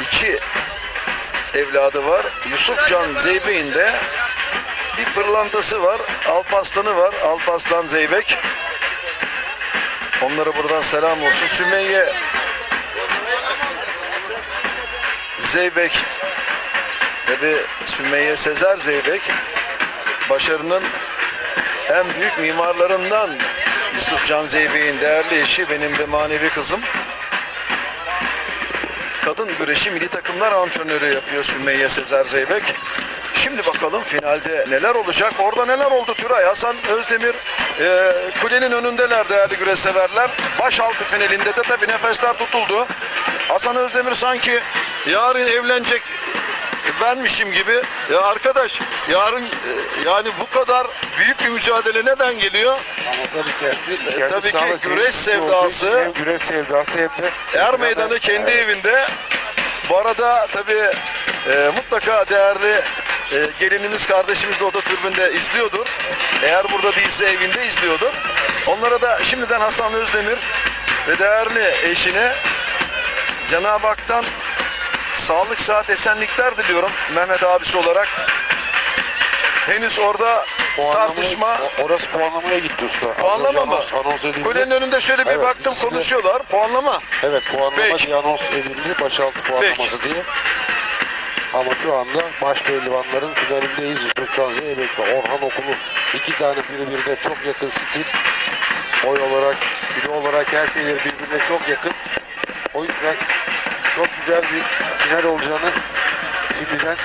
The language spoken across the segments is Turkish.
iki evladı var. Yusufcan Zeybek'in de bir pırlantası var. Alpaslan'ı var. Alpaslan Zeybek. Onlara buradan selam olsun. Sümeyye Zeybek Tabi Sümeyye Sezer Zeybek başarının en büyük mimarlarından Yusuf Can Zeybek'in değerli eşi benim de manevi kızım. Kadın güreşi milli takımlar antrenörü yapıyor Sümeyye Sezer Zeybek. Şimdi bakalım finalde neler olacak. Orada neler oldu Tülay? Hasan Özdemir e, kulenin önündeler değerli güreş severler. Başaltı finalinde de tabii nefesler tutuldu. Hasan Özdemir sanki yarın evlenecek benmişim gibi. Ya arkadaş yarın e, yani bu kadar büyük bir mücadele neden geliyor? Ama tabii ki, E, tabii ki güreş olduğu sevdası. Hem güreş sevdası hem de Er Meydanı kendi evinde. Bu arada tabii e, mutlaka değerli e, gelinimiz kardeşimiz de o da türbünde izliyordur. Eğer burada değilse evinde izliyordur. Onlara da şimdiden Hasan Özdemir ve değerli eşine Cenab-ı Hak'tan sağlık, sıhhat, esenlikler diliyorum Mehmet abisi olarak. Henüz orada puanlamaya- tartışma Orası puanlamaya gitti usta. Puanlama mı? Anons, anons edildi. Kulenin önünde şöyle bir Evet, baktım ikisi de- konuşuyorlar. Puanlama. Evet puanlama Peki. diye anons edildi. Başaltı puanlaması diye. Ama şu anda baş pehlivanların finalindeyiz. Yusuf Zeybek ve Orhan Okulu. iki tane birbirine çok yakın stil. Boy olarak, kilo olarak her şeyleri birbirine çok yakın. O yüzden çok güzel bir final olacağını şimdiden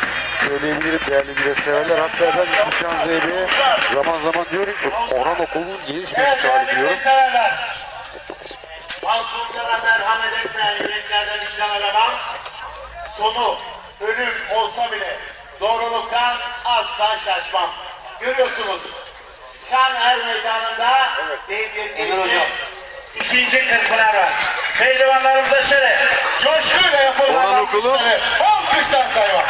söyleyebilirim değerli güreşseverler. Hatta ben Can Zeybek'e zaman zaman diyorum ki Orhan Okulu'nun bir müsaade diyorum. Masumlara merhamet etmeyen yüreklerden vicdan aramam. Sonu ölüm olsa bile doğruluktan asla şaşmam. Görüyorsunuz Çan Er Meydanı'nda evet. İkinci kırpınar var. Pehlivanlarımıza şöyle coşkuyla yapılan alkışları alkışlar saymak.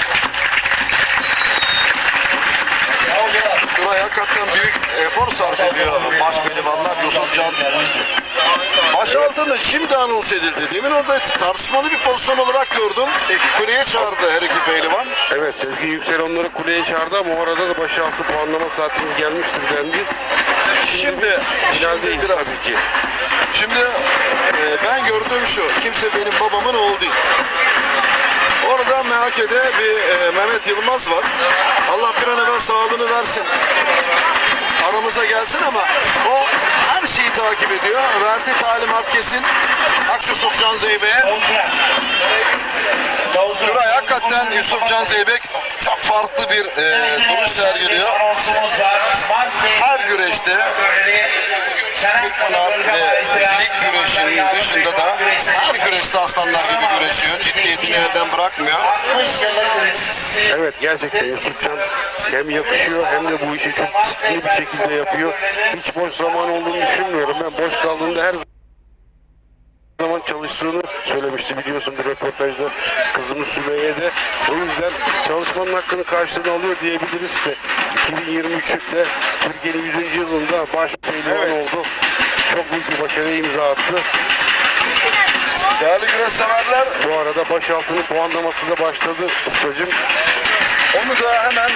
Şuraya hakikaten büyük efor sarf ediyor baş pehlivanlar Yusuf Can. Başaltının şimdi anons edildi. Demin orada tartışmalı bir pozisyon olarak gördüm. E, kuleye çağırdı her iki pehlivan. Evet Sezgi Yüksel onları kuleye çağırdı ama o arada da başaltı puanlama saatimiz gelmiştir dendi. Şimdi, şimdi Finaldeyiz biraz. tabii ki. Şimdi e, ben gördüğüm şu. Kimse benim babamın oğlu değil. Orada MHK'de bir e, Mehmet Yılmaz var. Allah bir an evvel sağlığını versin. Aramıza gelsin ama o her şeyi takip ediyor. Verdiği talimat kesin. Aksu Sokcan Zeybe'ye. Nuray hakikaten Yusuf Can Zeybek çok farklı bir e, duruş sergiliyor. Her güreşte Kırkpınar ve lig güreşinin dışında da her güreşte aslanlar gibi güreşiyor. Ciddiyetini elden bırakmıyor. 60 yıllık üreticisi. Evet gerçekten Yusufcan hem yakışıyor hem de bu işi çok disiplinli bir şekilde yapıyor. Hiç boş zaman olduğunu düşünmüyorum. Ben boş kaldığında her zaman çalıştığını söylemişti biliyorsun bir röportajda kızımız Sümeyye de. O yüzden çalışmanın hakkını karşılığını alıyor diyebiliriz de 2023'te Türkiye'nin 100. yılında baş pehlivan oldu. Çok büyük bir başarıya imza attı. Değerli güreş severler Bu arada başaltının puanlaması da başladı ustacım. onu da hemen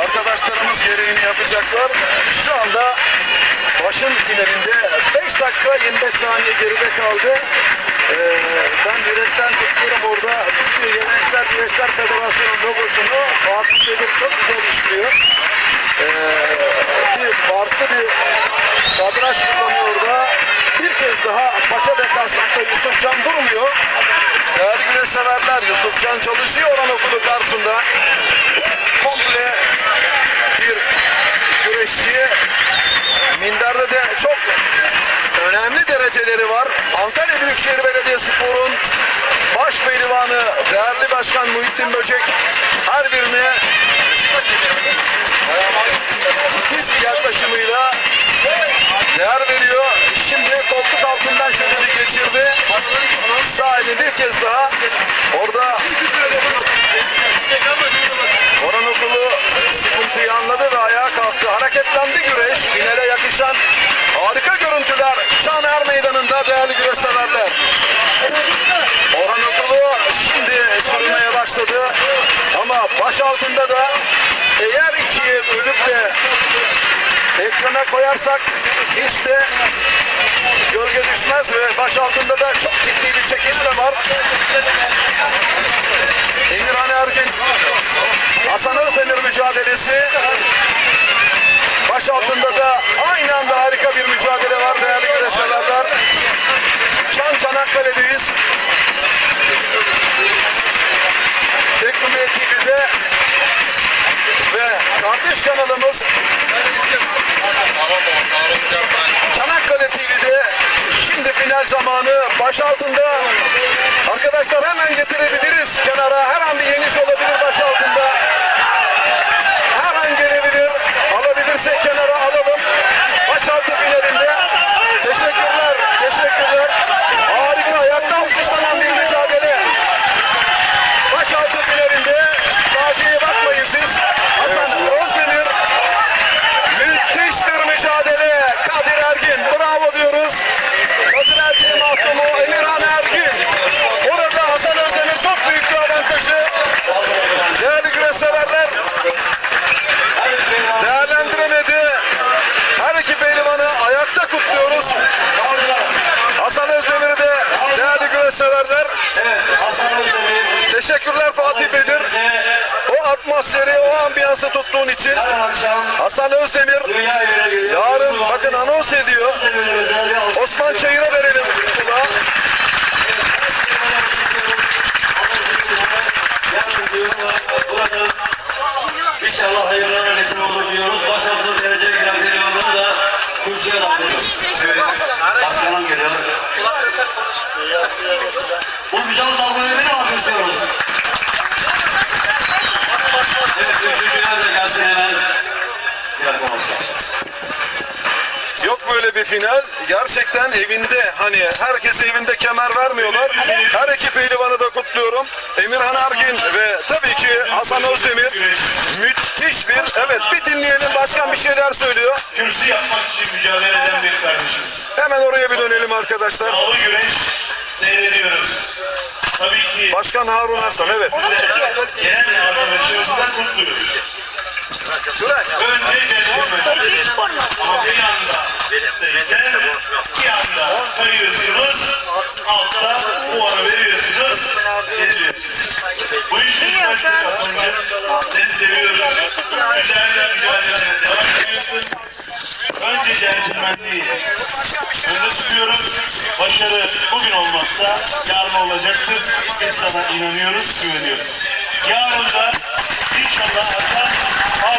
arkadaşlarımız gereğini yapacaklar. Şu anda başın finalinde 5 dakika 25 saniye geride kaldı. Ee, ben yürekten tutuyorum orada. Bütün Gençler Güreşler Federasyonu logosunu Fatih Demir çok güzel işliyor. Ee, bir farklı bir kadraj kullanıyor orada. Bir kez daha paça dekansakta Yusuf Can durmuyor. Değerli güreş severler Yusuf Can çalışıyor Okulu karşısında. Komple bir güreşçi. Minderde de çok önemli dereceleri var. Antalya Büyükşehir Belediyespor'un baş pehlivanı değerli başkan Muhittin Böcek her birine titiz bir yaklaşımıyla değer veriyor. Şimdi koltuk altından şöyle bir geçirdi. Sağ bir kez daha orada Orhan Okulu sıkıntıyı anladı ve ayağa kalktı. Hareketlendi güreş. Finale yakışan görüntüler. Çaner Meydanı'nda değerli güreş severler. Orhan Okulu baş altında da eğer ikiye bölüp de ekrana koyarsak hiç de gölge düşmez ve baş altında da çok ciddi bir çekişme var. Emirhan Ergin, Hasan Özdemir mücadelesi. Baş altında da aynı anda harika bir mücadele var değerli güreşseverler. Can Çanakkale'deyiz. Teknomi TV'de ve kardeş kanalımız Çanakkale TV'de final zamanı baş altında. Arkadaşlar hemen getirebiliriz kenara. Her an bir yeniş olabilir baş altında her an gelebilir alabilirsek kenara alalım baş altı finalinde teşekkürler teşekkürler harika ayakta alkışlanan bir mücadele Başaltı finalinde Taci'ye bakmayın siz. Hasan Özdemir müthiş bir mücadele. Kadir Ergin bravo diyoruz. Kadir Ergin'in mahkumu Emirhan Ergin. Orada Hasan Özdemir çok büyük bir avantajı. Değerli güreş severler değerlendiremedi. Her iki pehlivanı ayakta kutluyoruz. Hasan Özdemir'i de değerli güreş severler. Hasan Özdemir Teşekkürler Fatih Bedir. O atmosferi, o ambiyansı tuttuğun için. yarın akşam Hasan Özdemir yarın bakın anons ediyor. Osman Çayır'a verelim kulağı. Burada İnşallah hayırlara vesile olur diyoruz. Başarılı derece giren pehlivanları da kürsüye davet ediyoruz. Başkanım geliyor. Bu güzel dalgaları böyle bir final. Gerçekten evinde hani herkes evinde kemer vermiyorlar. Her iki pehlivanı da kutluyorum. Emirhan Ergin ve tabii ki Hasan Özdemir. Müthiş bir evet bir dinleyelim başkan bir şeyler söylüyor. kürsü yapmak için mücadele eden bir kardeşimiz. Hemen oraya bir dönelim arkadaşlar. Ağlı güreş seyrediyoruz. Tabii ki Başkan Harun Arslan evet. gelen arkadaşımızı da kutluyoruz. Güray. Önce centilmen. Ama bir anda derken bir anda kayıyorsunuz. Altta puanı veriyorsunuz. Geliyorsunuz. Bu iş düşmez Kasımcı. Seni seviyoruz. Güzel bir mücadeleye devam ediyorsun. Önce centilmenliği önde tutuyoruz. Başarı bugün olmazsa yarın olacaktır. Biz sana inanıyoruz, güveniyoruz. Yarın da inşallah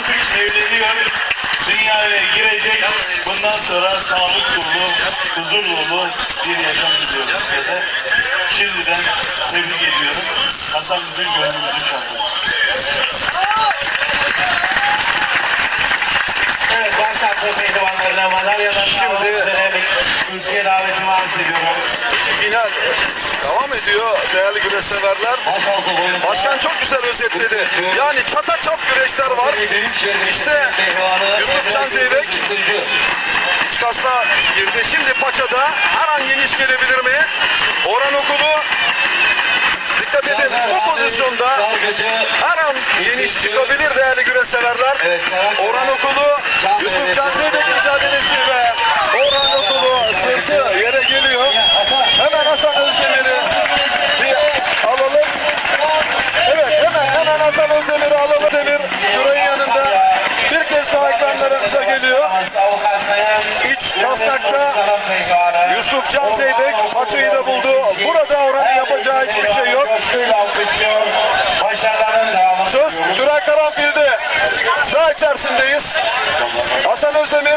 Hasan artık evleniyor. Dünyaya girecek. Bundan sonra sağlık dolu, huzur dolu bir yaşam diliyorum size. Şimdiden tebrik ediyorum. Hasan bizim gönlümüzün şampiyonu. Evet, başlattığı pehlivanlarına madalyalarını Şimdi- kürsüye davetimi arz ediyorum. Final devam ediyor değerli güreş severler. Başaltı boyunca Başkan çok güzel özetledi. Yani çata çap güreşler var. İşte Yusuf Can Zeybek iç kasna girdi. Şimdi paçada her an geniş gelebilir mi? Orhan Okulu dikkat edin bu pozisyonda her an geniş çıkabilir değerli güreş severler. Orhan Okulu Yusuf Can Zeybek mücadelesi ve Orhan Okulu sırtı yere geliyor. Hasan Özdemir'i bir alalım. Evet hemen hemen Hasan Özdemir'i alalım. Demir Güray'ın yanında bir kez daha ekranlarımıza geliyor. İç kasnakta Yusuf Can Zeybek maçıyı da buldu. Burada Orhan'ın yapacağı hiçbir şey yok. Söz Güray Karanfil'de. Sağ içerisindeyiz. Hasan Özdemir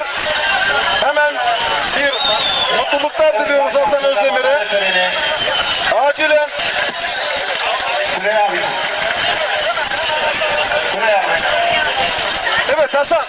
mutluluklar diliyoruz Hasan Özdemir'e. Acilen Evet Hasan.